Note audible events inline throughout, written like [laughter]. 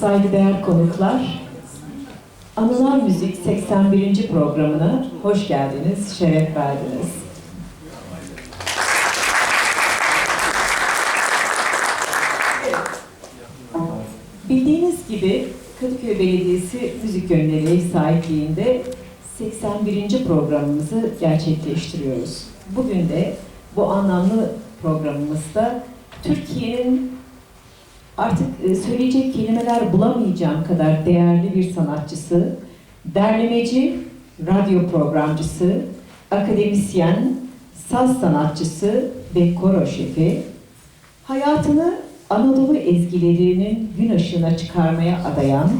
saygıdeğer konuklar, Anılar Müzik 81. programına hoş geldiniz, şeref verdiniz. Bildiğiniz gibi Kadıköy Belediyesi Müzik Gönülleri sahipliğinde 81. programımızı gerçekleştiriyoruz. Bugün de bu anlamlı programımızda Türkiye'nin artık e, söyleyecek kelimeler bulamayacağım kadar değerli bir sanatçısı, derlemeci, radyo programcısı, akademisyen, saz sanatçısı ve koro şefi, hayatını Anadolu ezgilerinin gün ışığına çıkarmaya adayan,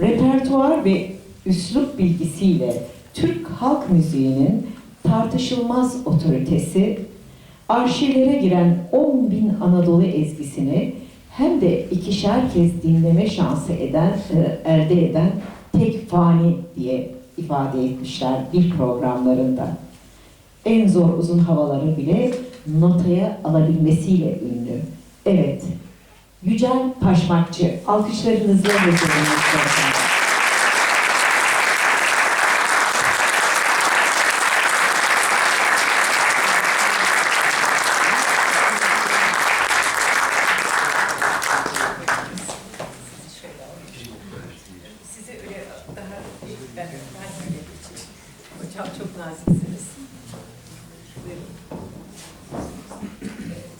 repertuar ve üslup bilgisiyle Türk halk müziğinin tartışılmaz otoritesi, arşivlere giren 10 bin Anadolu ezgisini hem de ikişer kez dinleme şansı eden, e, elde eden tek fani diye ifade etmişler bir programlarında. En zor uzun havaları bile notaya alabilmesiyle ünlü. Evet, Yücel Paşmakçı, alkışlarınızla geçirelim. Size öyle daha ben, ben öyle geçeyim. Hocam çok naziksiniz. Buyurun. Evet.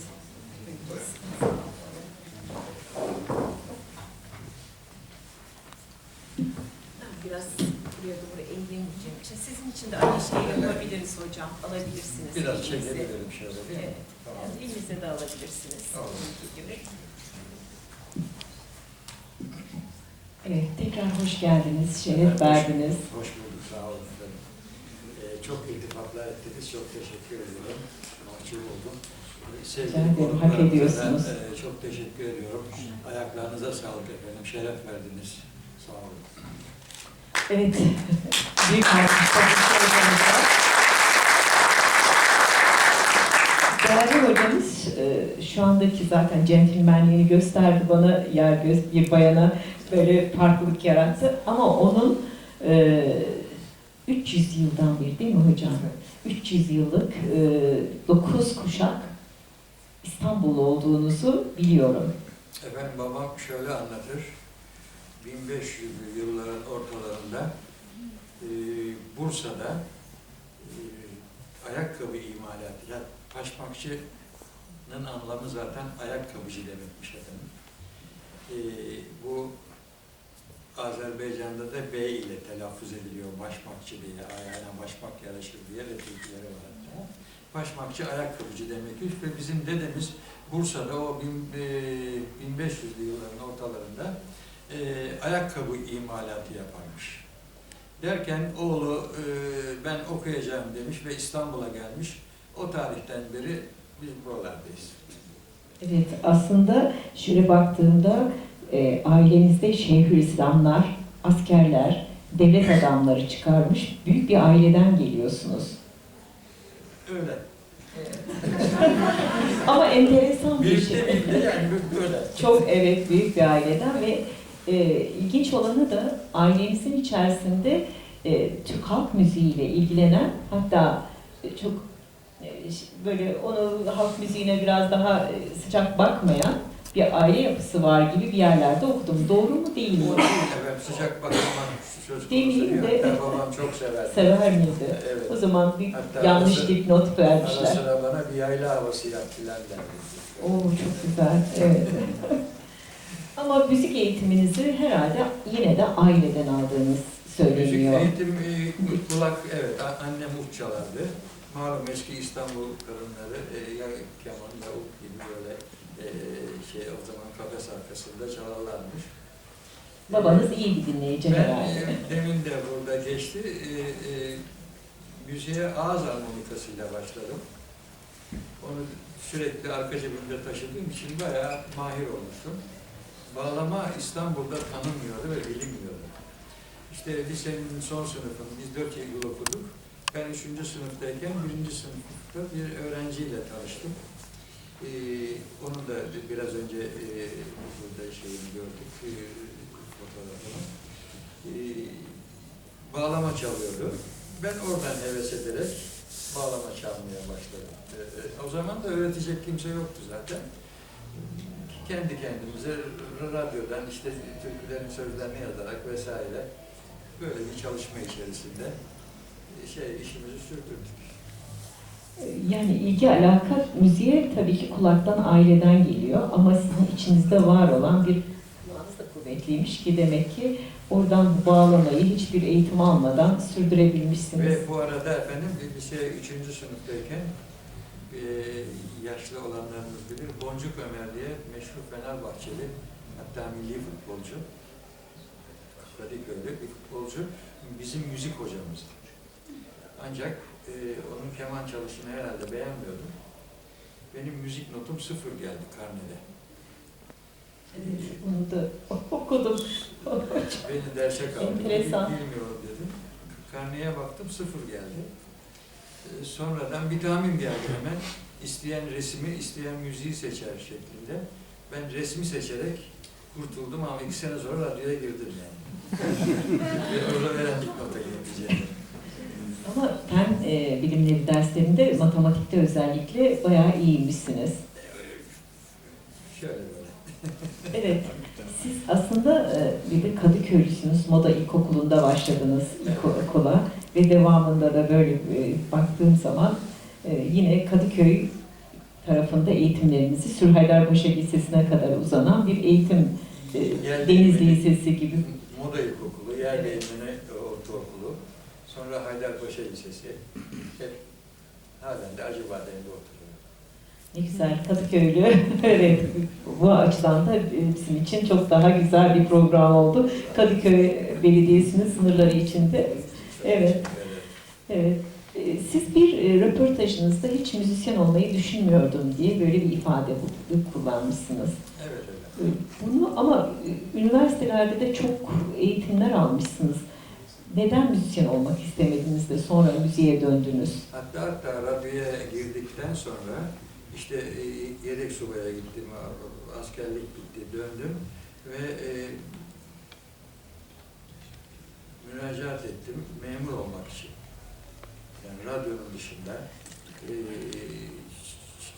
Biraz buraya doğru eğilemeyeceğim için sizin için de aynı şeyi yapabiliriz hocam. Alabilirsiniz. Biraz elinize. çekebilirim şöyle değil mi? Evet. Tamam. Yani elinize de alabilirsiniz. Tamam. Gibi. Evet, tekrar hoş geldiniz, şeref verdiniz. Hoş bulduk, sağ olun efendim. Ee, çok iltifatlar ettiniz, çok teşekkür ediyorum. Mahcup oldum. Sevgili konuklarımıza ediyorsunuz. e, çok teşekkür ediyorum. Ayaklarınıza sağlık efendim, şeref verdiniz. Sağ olun. Evet, büyük alkışlar. Değerli hocamız e, şu andaki zaten centilmenliğini gösterdi bana yer göz bir bayana böyle farklılık yarattı ama onun e, 300 yıldan beri değil mi hocam? 300 yıllık 9 kuşak İstanbul olduğunuzu biliyorum. Efendim babam şöyle anlatır. 1500'lü yılların ortalarında e, Bursa'da e, ayakkabı imalatı, yani paşmakçının anlamı zaten ayakkabıcı demekmiş efendim. E, bu Azerbaycan'da da B ile telaffuz ediliyor başmakçı diye, ayağına başmak yaraşır diye retikleri var hatta. Başmakçı ayakkabıcı demekmiş ve bizim dedemiz Bursa'da o e, 1500'lü yılların ortalarında e, ayakkabı imalatı yaparmış. Derken oğlu e, ben okuyacağım demiş ve İstanbul'a gelmiş. O tarihten beri biz buralardayız. Evet, aslında şöyle baktığımda e, ailenizde Şeyhülislamlar, askerler, devlet adamları çıkarmış büyük bir aileden geliyorsunuz. Öyle. [laughs] Ama enteresan bir şey. demeyeyim de yani böyle. Çok evet büyük bir aileden ve e, ilginç olanı da ailenizin içerisinde e, Türk halk müziğiyle ilgilenen hatta e, çok e, böyle onu halk müziğine biraz daha e, sıcak bakmayan bir aile yapısı var gibi bir yerlerde okudum. Doğru mu değil mi? Bu değil efendim sıcak bakımdan söz konusu de- Hatta babam çok sever. Sever miydi? Evet. O zaman bir Hatta yanlış dipnot Ara vermişler. sıra bana bir yayla havası yaptılar derdi. Oo çok güzel. Evet. [laughs] Ama müzik eğitiminizi herhalde yine de aileden aldığınız Müzik söyleniyor. eğitim, e, kulak, evet annem ut çalardı. Malum eski İstanbul kadınları e, ya keman ya ut gibi böyle e, şey o zaman kafes arkasında çalarlarmış. Babanız iyi bir dinleyici Ben herhalde. e, demin de burada geçti. E, e, müziğe ağız armonikasıyla başladım. Onu sürekli arka cebimde taşıdığım için bayağı mahir olmuştum. Bağlama İstanbul'da tanınmıyordu ve bilinmiyordu. İşte lisenin son sınıfını biz dört yıl okuduk. Ben üçüncü sınıftayken birinci sınıfta bir öğrenciyle tanıştım. Ee, onu da biraz önce e, burada şeyini gördük. Ee, fotoğrafını. Ee, bağlama çalıyordu. Ben oradan heves ederek bağlama çalmaya başladım. Ee, e, o zaman da öğretecek kimse yoktu zaten. Kendi kendimize radyodan işte türkülerin sözlerini yazarak vesaire böyle bir çalışma içerisinde e, şey işimizi sürdürdük. Yani ilgi alaka müziğe tabii ki kulaktan, aileden geliyor ama sizin içinizde var olan bir kulağınız da kuvvetliymiş ki demek ki oradan bağlamayı hiçbir eğitim almadan sürdürebilmişsiniz. Ve bu arada efendim bir lise 3. sınıftayken e, yaşlı olanlarımız bilir Boncuk Ömer diye meşhur Fenerbahçeli hatta milli futbolcu Kadıköy'lü bir futbolcu bizim müzik hocamızdı. Ancak e, onun keman çalışını herhalde beğenmiyordum. Benim müzik notum sıfır geldi karnede. Evet, Bunu da okudum. Beni derse kaldı. Enteresan. Bilmiyorum dedim. Karneye baktım sıfır geldi. Sonradan geldi hemen. İsteyen resmi, isteyen müziği seçer şeklinde. Ben resmi seçerek kurtuldum ama iki sene sonra radyoya girdim yani. [laughs] Ve orada öğrendik nota gireceğimi. Ama fen e, bilimleri derslerinde matematikte özellikle bayağı iyiymişsiniz. Şöyle böyle. [laughs] Evet, siz aslında e, bir de Kadıköylüsünüz. Moda İlkokulu'nda başladınız ilkokula ve devamında da böyle e, baktığım zaman e, yine Kadıköy tarafında eğitimlerinizi Sürhaydarpaşa Lisesi'ne kadar uzanan bir eğitim e, Yer Denizli değirmeni- Lisesi gibi. Moda İlkokulu, Yer Değirmeni Ortaokulu, sonra Haydarpaşa Lisesi. Hep halen de Acıbadem'de oturuyorum. Ne güzel Kadıköylü. [laughs] evet, bu açıdan da bizim için çok daha güzel bir program oldu. Kadıköy Belediyesi'nin sınırları içinde. Evet. Evet. Ee, Siz bir e, röportajınızda hiç müzisyen olmayı düşünmüyordum diye böyle bir ifade kullanmışsınız. Evet, evet. Ee, Bunu ama e, üniversitelerde de çok eğitimler almışsınız. Neden müzisyen olmak istemediniz de sonra müziğe döndünüz? Hatta hatta radyoya girdikten sonra işte e, yedek subaya gittim, askerlik bitti, döndüm ve müracaat ettim memur olmak için. Yani radyonun dışında e,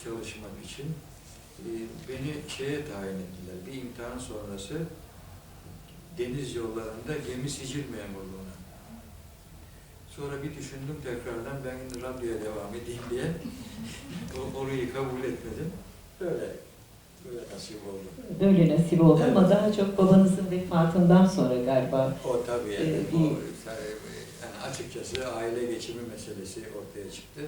çalışmak için e, beni şeye tayin ettiler. Bir imtihan sonrası deniz yollarında gemi sicil memurluğuna. Sonra bir düşündüm tekrardan ben radyoya devam edeyim diye. [laughs] Orayı kabul etmedim. Böyle, böyle nasip oldu. Böyle nasip oldu ama Evet. daha çok babanızın vefatından sonra galiba. O tabii yani, Ee, o, yani açıkçası aile geçimi meselesi ortaya çıktı.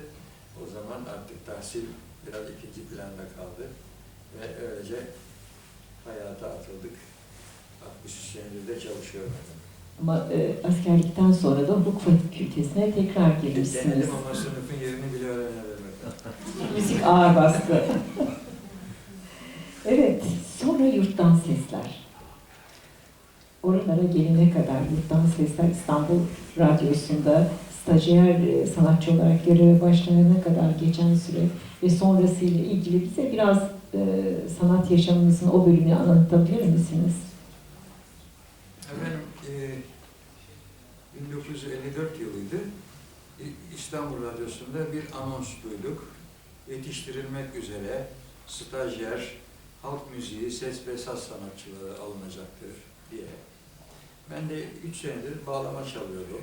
O zaman artık tahsil biraz ikinci planda kaldı. Ve öylece hayata atıldık. 63 senedir de çalışıyorum. Ama e, askerlikten sonra da hukuk fakültesine tekrar girmişsiniz. Denedim ama sınıfın yerini bile öğrenemedim. Müzik ağır bastı. [laughs] evet, sonra yurttan sesler. Oralara gelene kadar yurttan sesler İstanbul Radyosu'nda stajyer e, sanatçı olarak göreve başlayana kadar geçen süre ve sonrasıyla ilgili bize biraz e, sanat yaşamınızın o bölümünü anlatabilir misiniz? Efendim, e, 1954 yılıydı. İ- İstanbul Radyosu'nda bir anons duyduk. Yetiştirilmek üzere stajyer, halk müziği, ses ve saz sanatçıları alınacaktır diye. Ben de 3 senedir bağlama çalıyordum.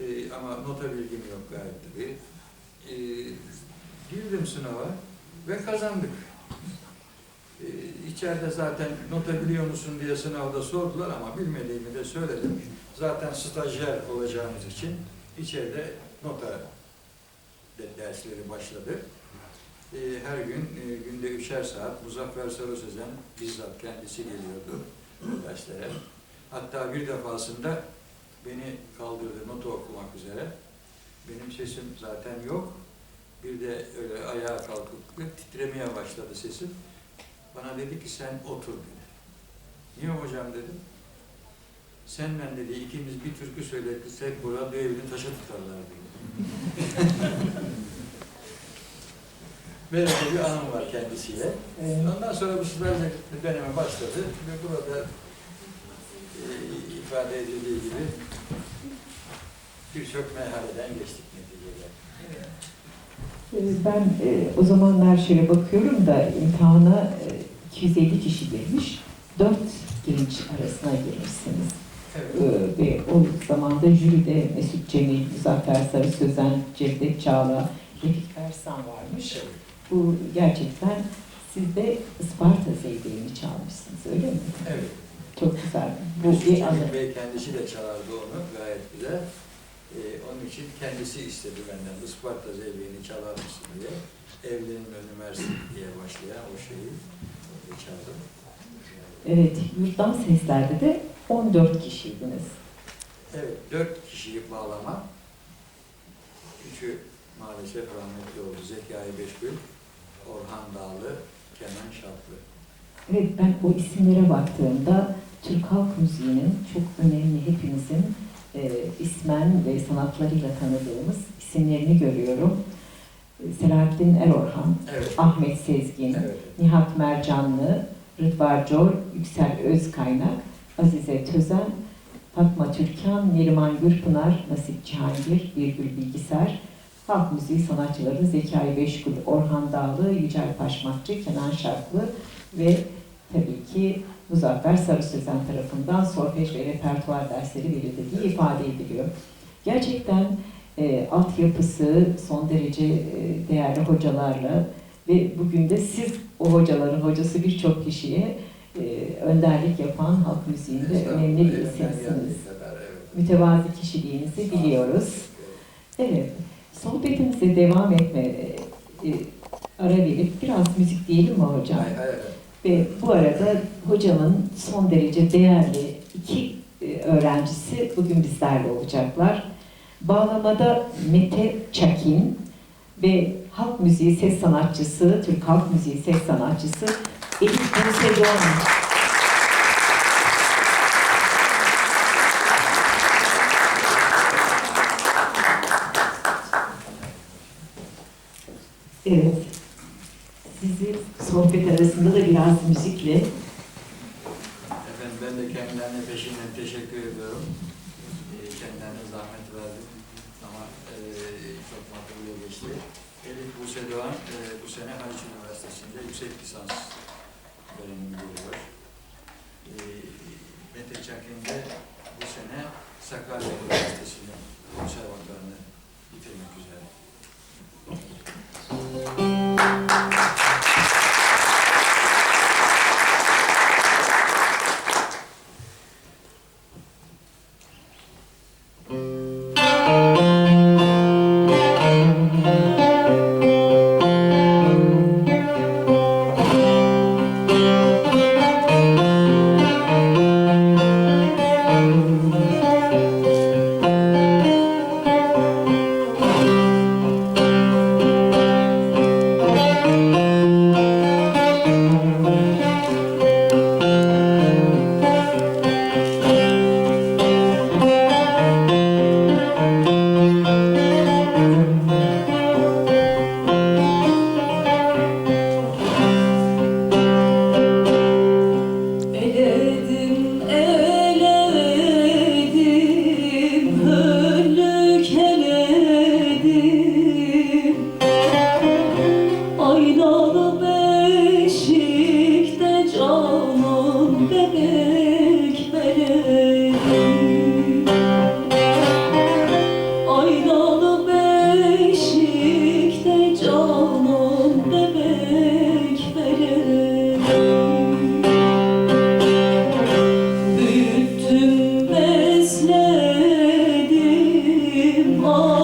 E, ama nota bilgim yok gayet tabii. E, girdim sınava ve kazandık. Ee, içeride zaten nota biliyor musun diye sınavda sordular ama bilmediğimi de söyledim. Zaten stajyer olacağımız için içeride nota de- dersleri başladı. Ee, her gün e, günde üçer saat Muzaffer Sarı Sözen bizzat kendisi geliyordu derslere. Hatta bir defasında beni kaldırdı nota okumak üzere. Benim sesim zaten yok. Bir de öyle ayağa kalkıp titremeye başladı sesim. Bana dedi ki sen otur dedi. Niye hocam dedim. Senle dedi ikimiz bir türkü söyletirsek bu radyo evini taşa tutarlar dedi. [laughs] Böyle bir anım var kendisiyle. Ondan sonra bu stajyer dönemi başladı ve burada e, ifade edildiği gibi birçok merhaleden geçtik neticede. Ee, Ben e, o zamanlar şöyle bakıyorum da imtihana e, 250 kişi girmiş. 4 genç arasına girmişsiniz. Evet. Ee, Ve o zamanda jüride Mesut Cemil, Muzaffer Sarı Sözen, Cevdet Çağla, Refik Ersan varmış. Evet. Bu gerçekten siz de Isparta zeybeğini çalmışsınız öyle mi? Evet. Çok güzel. Bu bir anı. Bey kendisi de çalardı onu gayet güzel. Ee, onun için kendisi istedi benden Isparta Zeybeğini çalar mısın diye. Evlerin önü Mersin diye başlayan o şeyi çaldım. Evet, yurttan seslerde de 14 kişiydiniz. Evet, dört kişiyi bağlama. Üçü maalesef rahmetli oldu. Zekai Beşgül, Orhan Dağlı, Kenan Şartlı. Evet, ben o isimlere baktığımda Türk halk müziğinin çok önemli hepimizin e, ismen ve sanatlarıyla tanıdığımız isimlerini görüyorum. E, Selahattin Erorhan, Evet. Ahmet Sezgin, Evet. Nihat Mercanlı, Rıdvar Cor, Yüksel Özkaynak, Azize Tözen, Fatma Türkan, Neriman Gürpınar, Nasip Cihangir, Birgül Bilgisar, halk müziği sanatçıları Zekai Beşgül, Orhan Dağlı, Yücel Paşmakçı, Kenan Şarklı ve tabii ki Muzaffer Sarı Sözen tarafından solfej ve repertuar dersleri verildiği ifade ediliyor. Gerçekten e, altyapısı son derece e, değerli hocalarla ve bugün de siz o hocaların hocası birçok kişiye e, önderlik yapan halk müziğinde önemli bir isimsiniz. Mütevazi kişiliğinizi biliyoruz. Evet, sohbetimize devam etme, e, e, ara verip biraz müzik diyelim mi hocam? Hay hay hay. Ve bu arada hocamın son derece değerli iki e, öğrencisi bugün bizlerle olacaklar. Bağlamada Mete Çakin ve halk müziği ses sanatçısı, Türk halk müziği ses sanatçısı Elif Buse Doğan. Evet. Arasında da biraz müzikle Efendim ben de kendilerine peşinden teşekkür ediyorum. Ee, Kendilerine zahmet verdim ama e, çok makbule geçti. Elif Buse Doğan e, bu sene Haliç Üniversitesi'nde yüksek lisans öğrenim görüyor. E, Mete Çakin de bu sene Sakarya Üniversitesi'nde konservatuarını bitirmek üzere. Oh.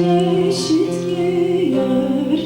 On çeşit giyer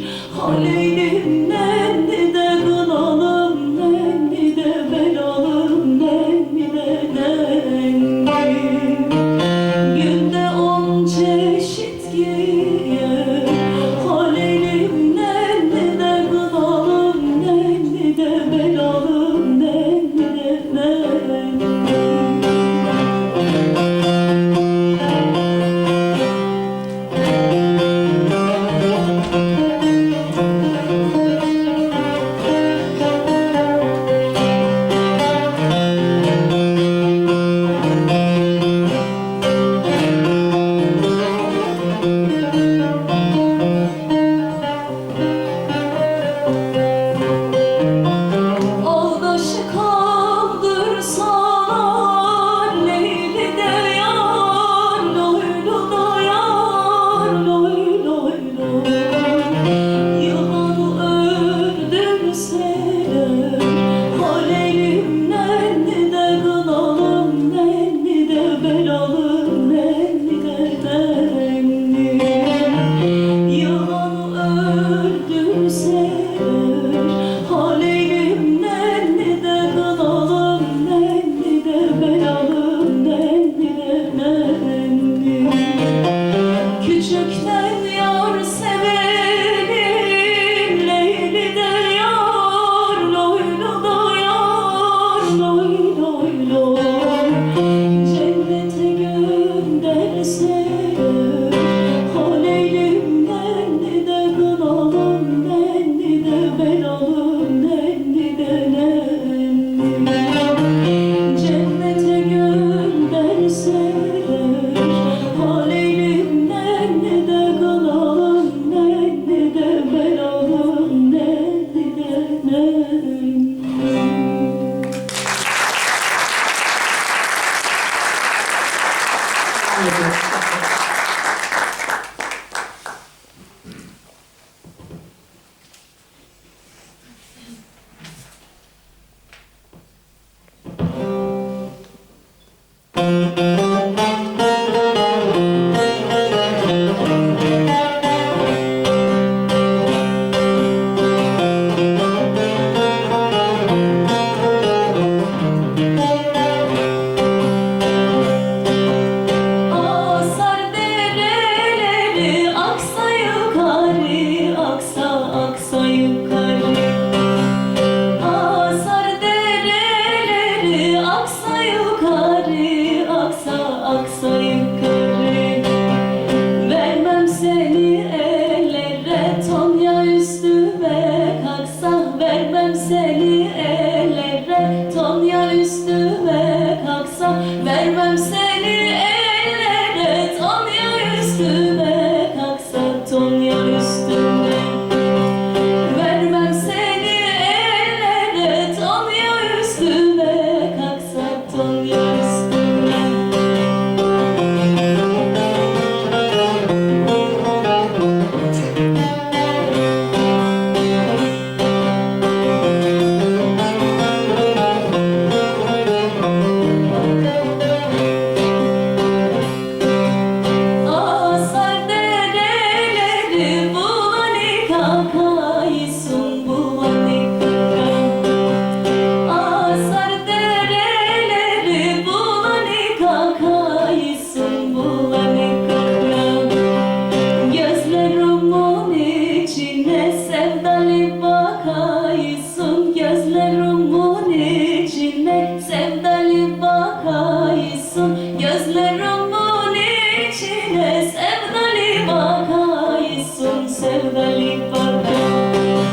bakaysın sevdalı bakaysın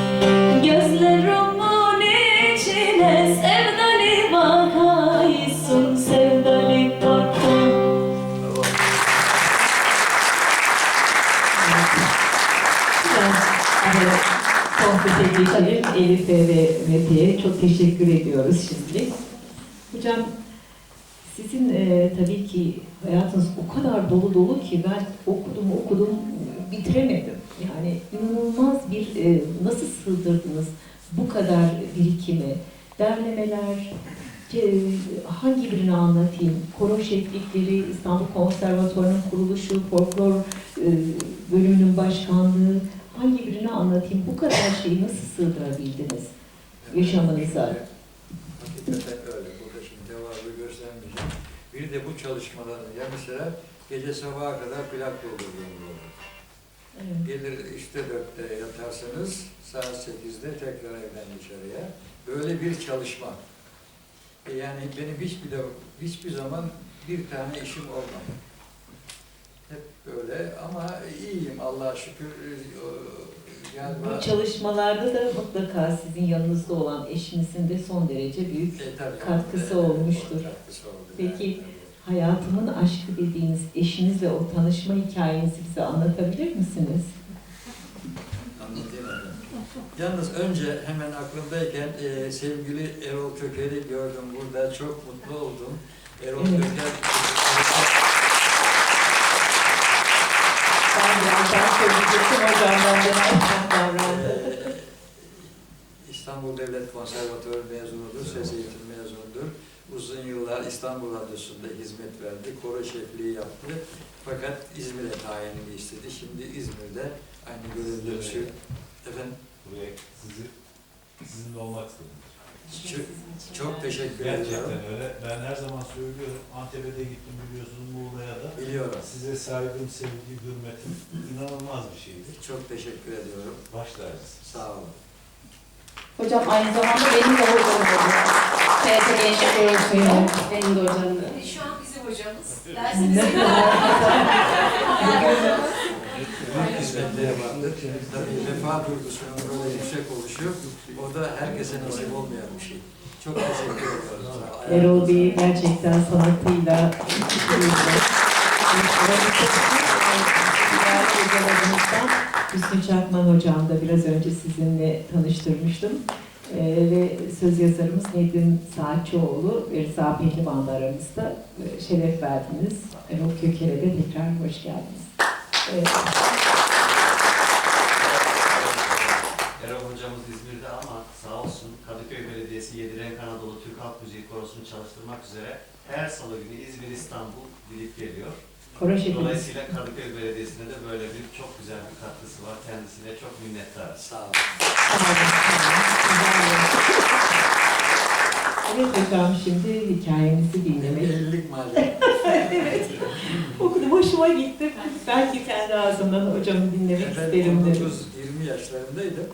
gözlerimin içine sevdalı bakaysın sevdalı bakaysın Biraz e, sohbete geçelim. Elif'e ve Mete'ye çok teşekkür ediyoruz şimdi. Hocam sizin e, tabii ki hayatınız o kadar dolu dolu ki ben okudum okudum bitiremedim. E, nasıl sığdırdınız bu kadar birikimi, derlemeler, e, hangi birini anlatayım? Koro şeflikleri, İstanbul Konservatuvarı'nın kuruluşu, folklor e, bölümünün başkanlığı, hangi birini anlatayım? Bu kadar şeyi nasıl sığdırabildiniz yaşamınıza? Hakikaten öyle. Burada şimdi devamlı göstermeyeceğim. Bir de bu çalışmaların ya mesela gece sabaha kadar plak doldurduğum oldu. Evet. Gelir işte dörtte yatarsınız, saat sekizde tekrar evden dışarıya. Böyle bir çalışma. E Yani benim hiçbir de hiçbir zaman bir tane işim olmadı. Hep böyle ama iyiyim Allah'a şükür. Galiba Bu çalışmalarda da mutlaka sizin yanınızda olan eşinizin de son derece büyük E, tabii, katkısı e, olmuştur. katkısı oldu. Peki, Yani, hayatımın aşkı dediğiniz eşinizle o tanışma hikayenizi bize anlatabilir misiniz? Anlatayım. Yalnız önce hemen aklımdayken e, sevgili Erol Köker'i gördüm burada. Çok mutlu oldum. Erol Evet. Köker Ben birazdan söyleyecektim hocamdan da erken davrandı. e, İstanbul Devlet Konservatuarı mezunudur, ses eğitim mezunudur. Uzun yıllar İstanbul Radyosu'nda hizmet verdi, koro şefliği yaptı. Fakat İzmir'e tayinini istedi. Şimdi İzmir'de aynı görevleri sür. Efendim, Buraya sizi, sizinle olmak istedim. çok, çok teşekkür ediyorum. Gerçekten öyle. Ben her zaman söylüyorum. Antep'e de gittim biliyorsunuz Muğla'ya da. Biliyorum. Size saygım, sevgi, hürmetim inanılmaz bir şeydir. Çok teşekkür ediyorum. Baş tacısınız. Sağ olun. Hocam aynı zamanda benim de hocam oldu. TRT Gençlik Örgütü'yle benim de hocam. Şu an bizim hocamız. Ne kadar hizmetleri vardır. Tabii vefa duygusunun böyle yüksek oluşu, o da herkese nasip olmayan bir şey. Çok teşekkür ediyoruz. Erol Bey gerçekten sanatıyla Hüsnü Çakman hocam da biraz önce sizinle tanıştırmıştım. Ee, ve söz yazarımız Nedim Saatçıoğlu ve Rıza Pehlivan da aramızda Ee, şeref verdiniz. Erol Köker'e de tekrar hoş geldiniz. Evet. Hocamız İzmir'de ama sağ olsun Kadıköy Belediyesi Yedirenk Anadolu Türk Halk Müziği Korosu'nu çalıştırmak üzere her salı günü İzmir, İstanbul gidip geliyor. Koro şefimiz. Dolayısıyla Kadıköy Belediyesi'ne de böyle bir çok güzel bir katkısı var. Kendisine çok minnettarız. Sağ olun. Evet hocam şimdi hikayenizi dinlemek Evlilik malzeme. [laughs] evet. Okudum hoşuma gitti. Belki kendi ağzından hocamı dinlemek isterim dedim. 19-20 yaşlarındaydım.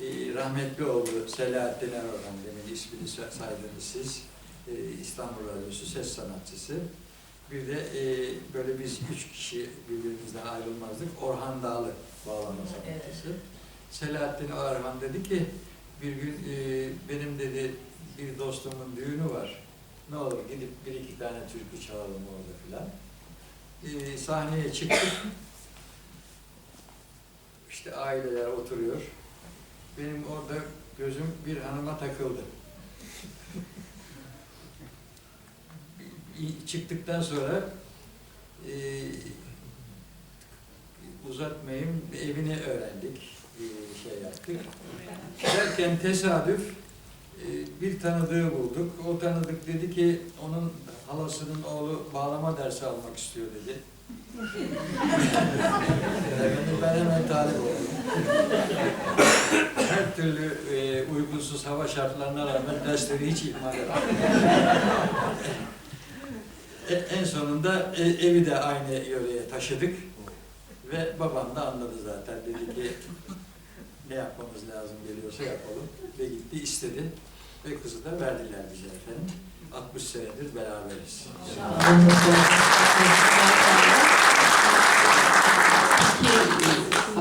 Ee, rahmetli oldu Selahattin Erorhan demin ismini sa- saydınız siz. Ee, İstanbul Radyosu ses sanatçısı. Bir de e, böyle biz üç kişi birbirimizden ayrılmazdık. Orhan Dağlı bağlama sanatçısı. Selahattin Erorhan dedi ki bir gün e, benim dedi bir dostumun düğünü var. Ne olur gidip bir iki tane türkü çalalım orada filan. Ee, sahneye çıktık. İşte aileler oturuyor. Benim orada gözüm bir hanıma takıldı. Çıktıktan sonra e, uzatmayayım evini öğrendik. e, şey yaptık. Derken tesadüf e, bir tanıdığı bulduk. O tanıdık dedi ki onun halasının oğlu bağlama dersi almak istiyor dedi. Yani ben hemen talip oldum. Her türlü e, uygunsuz hava şartlarına rağmen dersleri hiç ihmal etmedim. E, en sonunda e, evi de aynı yöreye taşıdık. Ve babam da anladı zaten. Dedi ki ne yapmamız lazım geliyorsa yapalım. Ve gitti istedi. Ve kızı da verdiler bize efendim. 60 senedir beraberiz. Peki,